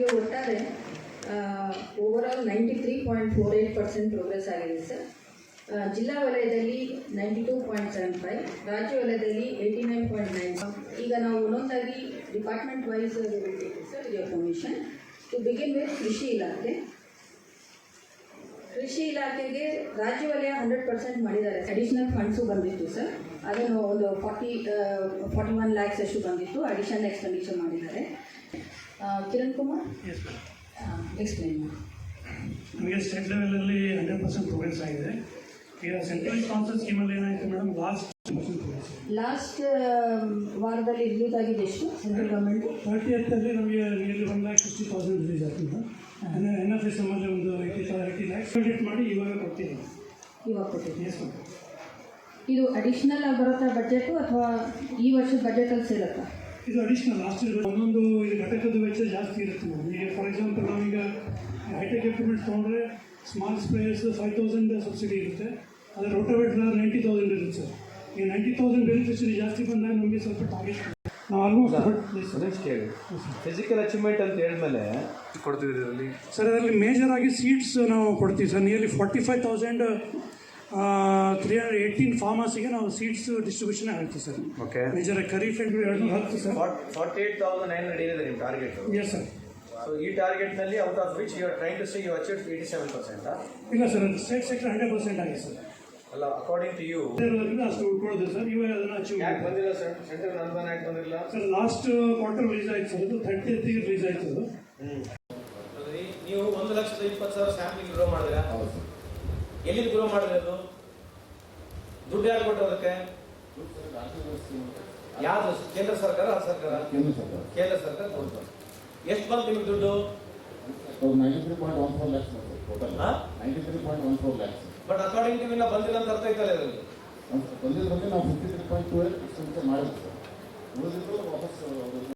ಈಗ ಒಟ್ಟಾರೆ overall ninety three point four eight percent progress ಆಗಿದೆ ಸರ್ ಜಿಲ್ಲಾ ವಲಯದಲ್ಲಿ ninety two point seven five ರಾಜ್ಯ ವಲಯದಲ್ಲಿ ಏಯ್ಟಿ ನೈನ್ ಪಾಯಿಂಟ್ ನೈನ್ ಈಗ ನಾವು ಒಂದೊಂದಾಗಿ department wise sir permission to begin with ಕೃಷಿ ಇಲಾಖೆ. ಕೃಷಿ ಇಲಾಖೆಗೆ ರಾಜ್ಯ ವಲಯ ಹಂಡ್ರೆಡ್ ಪರ್ಸೆಂಟ್ ಮಾಡಿದ್ದಾರೆ. ಅಡಿಷನಲ್ ಫಂಡ್ಸು ಬಂದಿತ್ತು ಸರ್ ಅದನ್ನು ಒಂದು ಫಾರ್ಟಿ ಫಾರ್ಟಿ ಒನ್ ಲ್ಯಾಕ್ಸ್ ಅಷ್ಟು ಬಂದಿತ್ತು. ಅಡಿಷನಲ್ ಎಕ್ಸ್ಪೆಂಡಿಚರ್ ಮಾಡಿದ್ದಾರೆ. ಕಿರಣ್ ಕುಮಾರ್? ಎಕ್ಸ್ಪ್ಲೈನ್ ಮಾಡಿ. ನಮಗೆ ಸ್ಟೇಟ್ ಲೆವೆಲಲ್ಲಿ ಹಂಡ್ರೆಡ್ ಪರ್ಸೆಂಟ್ ಪ್ರೋಗ್ರೆಸ್ ಆಗಿದೆ. ಈಗ ಸೆಂಟ್ರಲ್ ಸ್ಪಾನ್ಸರ್ ಸ್ಕೀಮಲ್ಲಿ ಏನಾಯಿತು ಮೇಡಮ್ ಲಾಸ್ಟ್ ಲಾಸ್ಟ್ ವಾರದಲ್ಲಿ ರಿಲೀಸ್ ಆಗಿದೆ ಎಷ್ಟು ಸೆಂಟ್ರಲ್ ಗೌರ್ಮೆಂಟ್ ತರ್ಟಿ ಅಲ್ಲಿ ನಮಗೆ nearly one lakh sixty thousand release ಆಗ್ತದೆ ಎನ್ ಎಫ್ ಎಸ್ ಸಂಬಂಧ ಒಂದು ಏಯ್ಟಿ ಏಯ್ಟಿ ಲ್ಯಾಕ್ಸ್ ಕ್ರೆಡಿಟ್ ಮಾಡಿ ಇವಾಗ ಕೊಡ್ತೀನಿ ಇವಾಗ ಕೊಟ್ಟಿದ್ದೀನಿ ಎಸ್ ಮೇಡಮ್ ಇದು ಅಡಿಷನಲ್ ಬರುತ್ತಾ ಬಜೆಟು ಅಥವಾ ಈ ವರ್ಷದ ಬಜೆಟಲ್ಲಿ ಸೇರುತ್ತಾ? ಇದು ಅಡಿಷನಲ್ ಲಾಸ್ಟ್ ಇಯರ್ ಒಂದೊಂದು ಇದು ಘಟಕದ ವೆಚ್ಚ ಜಾಸ್ತಿ ಇರುತ್ತೆ ಮೇಡಮ್ ಈಗ ಫಾರ್ ಎಕ್ಸಾಂಪಲ್ ನಾವೀಗ ಹೈಟೆಕ್ ಎಕ್ವಿಪ್ಮೆಂಟ್ಸ್ ತೊಗೊಂಡ್ರೆ small sprayers five thousand subsidy ಇರುತ್ತೆ. ಆದರೆ ರೋಟೋವೇಟರ್ ನೈಂಟಿ ತೌಸಂಡ್ ಇರುತ್ತೆ ಸರ್ ಈ ನೈಂಟಿ ತೌಸಂಡ್ ಬೆನಿಫಿಷರಿ ಜಾಸ್ತಿ ಬಂದಾಗ ನಮಗೆ ಸ್ವಲ್ಪ ಟಾರ್ಗೆಟ್ ನಾವು ಆಲ್ಮೋಸ್ಟ್ ಕೇಳಿ. ಫಿಸಿಕಲ್ ಅಚೀವ್ಮೆಂಟ್ ಅಂತ ಹೇಳಿದ್ಮೇಲೆ ಕೊಡ್ತೀವಿ ಸರ್ ಅದರಲ್ಲಿ ಮೇಜರ್ ಆಗಿ ಸೀಟ್ಸ್ ನಾವು ಕೊಡ್ತೀವಿ sir nearly forty five thousand three hundred eighteen ಫಾರ್ಮರ್ಸಿಗೆ ನಾವು ಸೀಡ್ಸ್ ಡಿಸ್ಟ್ರಿಬ್ಯೂಷನ್ ಆಗುತ್ತೆ ಸರ್. ಓಕೆ ಮೇಜರ್ ಖರೀಫ್ ಎರಡು ನೂರ ಹತ್ತು sir. Forty eight thousand nine hundred ಇದೆ ನಿಮ್ಮ ಟಾರ್ಗೆಟ್ ಎಸ್ ಸರ್ ಸೊ ಈ ಟಾರ್ಗೆಟ್ನಲ್ಲಿ out of which you are trying to see you achieve eighty seven percent ಇಲ್ಲ sir state sector hundred percent ಆಗಿದೆ sir ಅಲ್ಲ according to you ಇರೋದ್ರಿಂದ ಅಷ್ಟು ಉಳ್ಕೊಳ್ಳೋದು sir ಇವಾಗ ಅದನ್ನು ಅಚೀವ್ ಯಾಕೆ ಬಂದಿಲ್ಲ ಸರ್ ಸೆಂಟ್ರಲ್ ಅನುದಾನ ಯಾಕೆ ಬಂದಿಲ್ಲ? ಸರ್ ಲಾಸ್ಟ್ ಕ್ವಾರ್ಟರ್ ರಿಲೀಸ್ ಆಯ್ತು ಸರ್ ಅದು ಥರ್ಟಿ ರಿಲೀಸ್ ಆಯ್ತು ಅದು ನೀವು ಒಂದು ಲಕ್ಷದ ಇಪ್ಪತ್ತು ಸಾವಿರ ಸ್ಯಾಂಪ್ಲಿಂಗ್ ಗ್ರೋ ಮಾಡಿದ್ರೆ? ಎಲ್ಲಿ ಗ್ರೋ ಮಾಡಬೇಕು ದುಡ್ಡು ಯಾರು ಕೊಟ್ಟು ಅದಕ್ಕೆ? ಯಾವುದು ಕೇಂದ್ರ ಸರ್ಕಾರ ಆ ಸರ್ಕಾರ? ಕೇಂದ್ರ ಸರ್ಕಾರ. ಕೊಡ್ತಾರೆ ಎಷ್ಟು ಬಂತು ನಿಮ್ಗೆ ದುಡ್ಡು? ಬಟ್ ಅಕಾರ್ಡಿಂಗ್ ಟು ಇನ್ನ ಬಂದಿಲ್ಲ ಅಂತ ಅರ್ಥ ಐತಲ್ಲ ಇದರಲ್ಲಿ? ಬಂದಿಲ್ಲ ನಾವು fifty three point two eight ಮಾಡಿದ್ವಿ ಉಳಿದಿದ್ದು ವಾಪಸ್